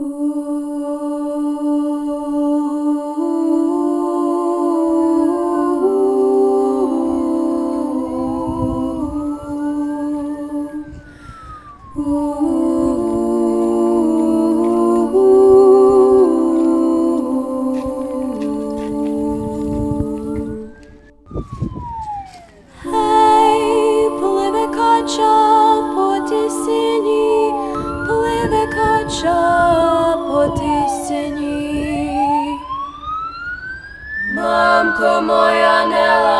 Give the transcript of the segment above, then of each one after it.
Ooh. По тисяні. Мамко моя, не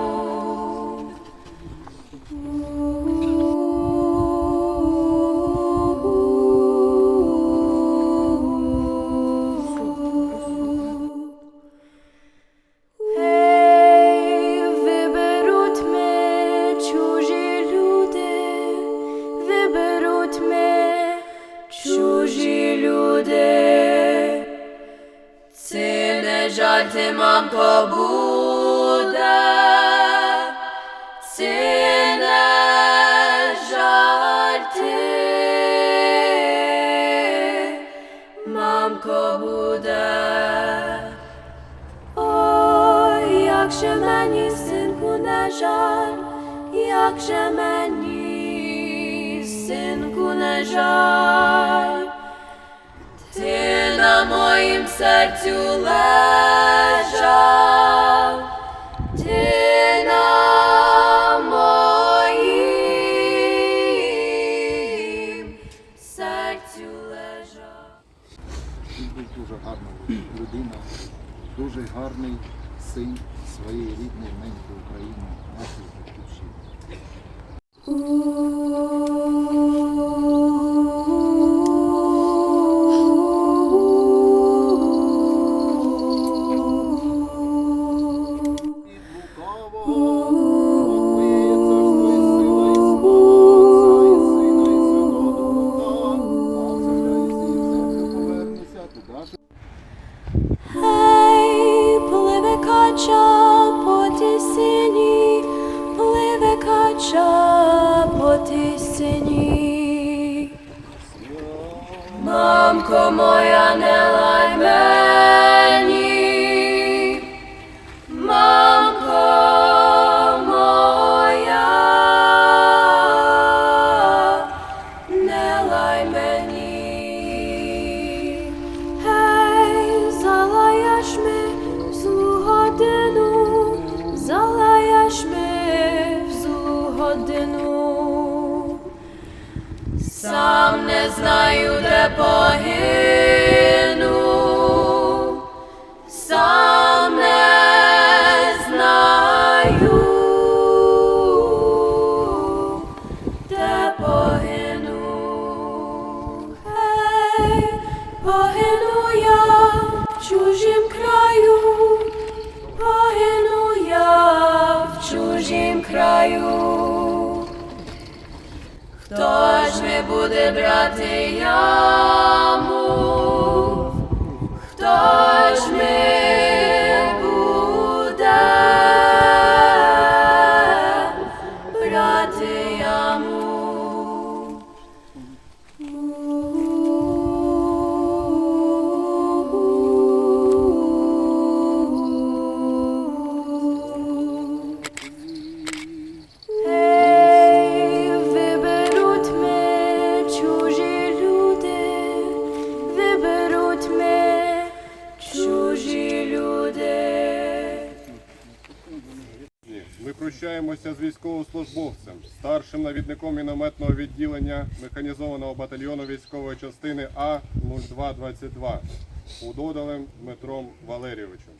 Жаль, ти, мамко, буде. Це не жаль, ти, мамко, буде. Ой, як же мені, синку, не жаль, як же мені, синку, не жаль, ти на моїм серцю лежав, ти на моїм серцю лежав. Він був дуже гарна людина, дуже гарний син своєї рідної неньки України, нашої батьківщини. Мамко моя, не знаю, де погину, сам не знаю, де погину. Гей, погину я в чужім краю, погину я в чужім краю. Хто ж не буде брати яму? Хто ж не Ми прощаємося з військовослужбовцем, старшим навідником мінометного відділення механізованого батальйону військової частини А 0222 Удодалем Дмитром Валерійовичем.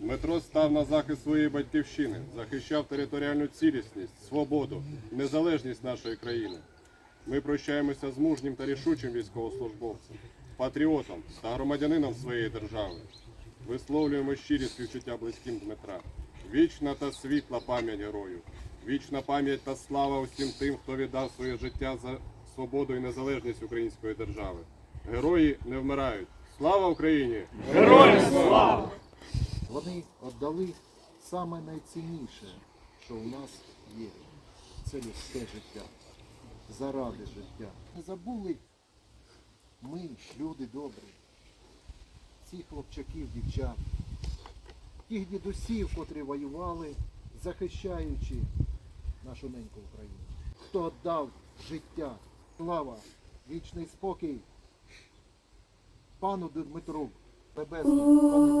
Дмитро став на захист своєї батьківщини, захищав територіальну цілісність, свободу, незалежність нашої країни. Ми прощаємося з мужнім та рішучим військовослужбовцем, патріотом та громадянином своєї держави. Висловлюємо щирі співчуття близьким Дмитра. Вічна та світла пам'ять герою, вічна пам'ять та слава усім тим, хто віддав своє життя за свободу і незалежність української держави. Герої не вмирають. Слава Україні! Вони віддали саме найцінніше, що у нас є. Це людське життя. Заради життя. Не забули ми, люди добрі, цих хлопчаків, дівчат, тих дідусів, котрі воювали, захищаючи нашу неньку Україну. Хто дав життя, слава, вічний спокій пану Дмитру Небесному, пане